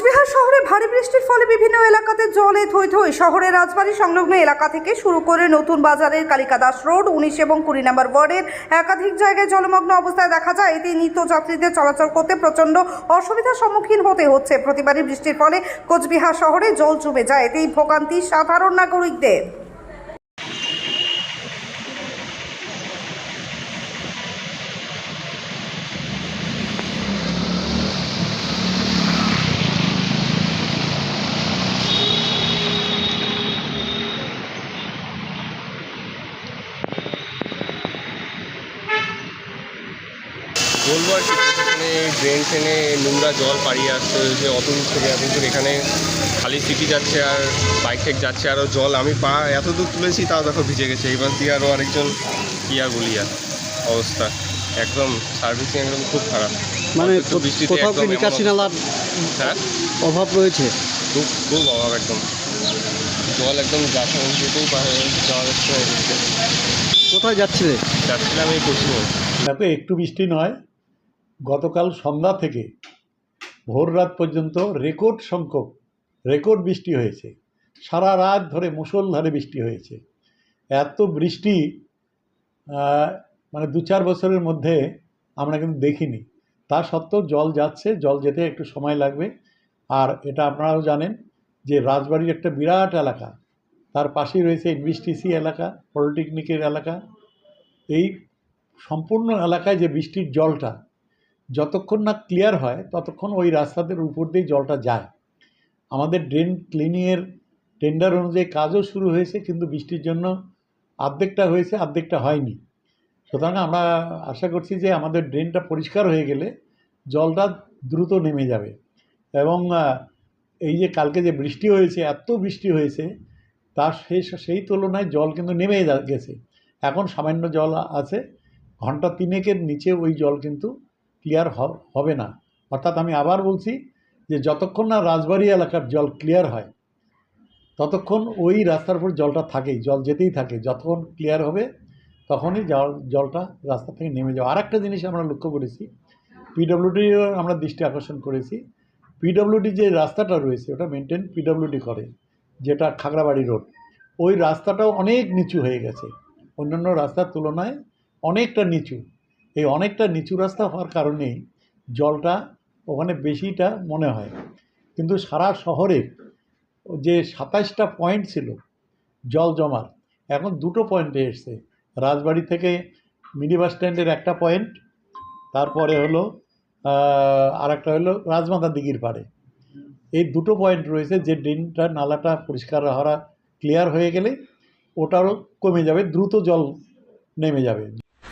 কোচবিহার শহরে ভারী বৃষ্টির ফলে বিভিন্ন এলাকাতে জলে থই থই। শহরের রাজবাড়ি সংলগ্ন এলাকা থেকে শুরু করে নতুন বাজারের কালিকাদাস রোড, উনিশ এবং কুড়ি নম্বর ওয়ার্ডের একাধিক জায়গায় জলমগ্ন অবস্থায় দেখা যায়। এতে নিত্যযাত্রীদের চলাচল করতে প্রচণ্ড অসুবিধার সম্মুখীন হতে হচ্ছে। প্রতিবারই বৃষ্টির ফলে কোচবিহার শহরে জল জমে যায়। এতেই ভোগান্তি সাধারণ নাগরিকদের। বলব আর কি এখানে ড্রেন ট্রেনে নোংরা জল পাড়িয়ে আসতে হয়েছে অত দূর থেকে। এত দূর এখানে খালি সিটি যাচ্ছে আর বাইক ঠেক যাচ্ছে আরও জল আমি পা এত দূর তুলেছি তাও দেখো ভিজে গেছে। এবার দিয়ে আরও আরেকজন কি আর বলি আর অবস্থা। একদম সার্ভিসিং একদম খুব খারাপ। মানে অল্প একটু বৃষ্টিতে কোথাও কি নিকাশি নালার হ্যাঁ? অভাব রয়েছে? খুব খুব অভাব একদম। জল একদম যেতেই পারে না কোথায় যাচ্ছিলে? যাচ্ছিলাম এই পশ্চিমবঙ্গ। একটু বৃষ্টি নয় গতকাল সন্ধ্যা থেকে ভোর রাত পর্যন্ত রেকর্ড সংখ্যক, রেকর্ড বৃষ্টি হয়েছে। সারা রাত ধরে মুষলধারে বৃষ্টি হয়েছে। এত বৃষ্টি মানে দু চার বছরের মধ্যে আমরা কিন্তু দেখিনি। তা সত্ত্বেও জল যাচ্ছে, জল যেতে একটু সময় লাগবে। আর এটা আপনারাও জানেন যে রাজবাড়ির একটা বিরাট এলাকা। তার পাশেই রয়েছে এনবিসটিসি এলাকা, পলিটেকনিকের এলাকা। এই সম্পূর্ণ এলাকায় যে বৃষ্টির জলটা যতক্ষণ না ক্লিয়ার হয়, ততক্ষণ ওই রাস্তাদের উপর দিয়ে জলটা যায়। আমাদের ড্রেন ক্লিনিংয়ের টেন্ডার অনুযায়ী কাজও শুরু হয়েছে, কিন্তু বৃষ্টির জন্য অর্ধেকটা হয়েছে অর্ধেকটা হয়নি। সুতরাং আমরা আশা করছি যে আমাদের ড্রেনটা পরিষ্কার হয়ে গেলে জলটা দ্রুত নেমে যাবে। এবং এই যে কালকে যে বৃষ্টি হয়েছে, এত বৃষ্টি হয়েছে তার সেই সেই তুলনায় জল কিন্তু নেমে গেছে। এখন সামান্য জল আছে, ঘণ্টা তিনেকের নিচে ওই জল কিন্তু ক্লিয়ার হবে না। অর্থাৎ আমি আবার বলছি যে যতক্ষণ না রাজবাড়ি এলাকার জল ক্লিয়ার হয়, ততক্ষণ ওই রাস্তার উপর জলটা থাকেই, জল যেতেই থাকে। যতক্ষণ ক্লিয়ার হবে, তখনই জল জলটা রাস্তা থেকে নেমে যাবে। আর একটা জিনিস আমরা লক্ষ্য করেছি পিডব্লিউডিও আমরা দৃষ্টি আকর্ষণ করেছি। পিডব্লিউডি যে রাস্তাটা রয়েছে, ওটা মেনটেন পিডব্লিউডি করে, যেটা খাগড়াবাড়ি রোড ওই রাস্তাটাও অনেক নিচু হয়ে গেছে। অন্যান্য রাস্তার তুলনায় অনেকটা নিচু। এই অনেকটা নিচু রাস্তা হওয়ার কারণেই জলটা ওখানে বেশিটা মনে হয়। কিন্তু সারা শহরের যে সাতাশটা পয়েন্ট ছিল জল জমার, এখন দুটো পয়েন্টে এসছে। রাজবাড়ি থেকে মিনি বাস স্ট্যান্ডের একটা পয়েন্ট, তারপরে হলো আর একটা হলো রাজমাতা দিঘির পাড়ে। এই দুটো পয়েন্ট রয়েছে যে ড্রেনটা, নালাটা পরিষ্কার হওয়া ক্লিয়ার হয়ে গেলে ওটারও কমে যাবে, দ্রুত জল নেমে যাবে।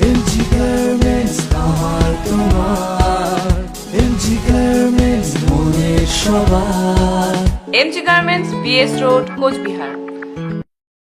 এমজি গার্মেন্টস আমার তোমার এমজি গার্মেন্টস মনের সবার MG garments BS road Coochbehar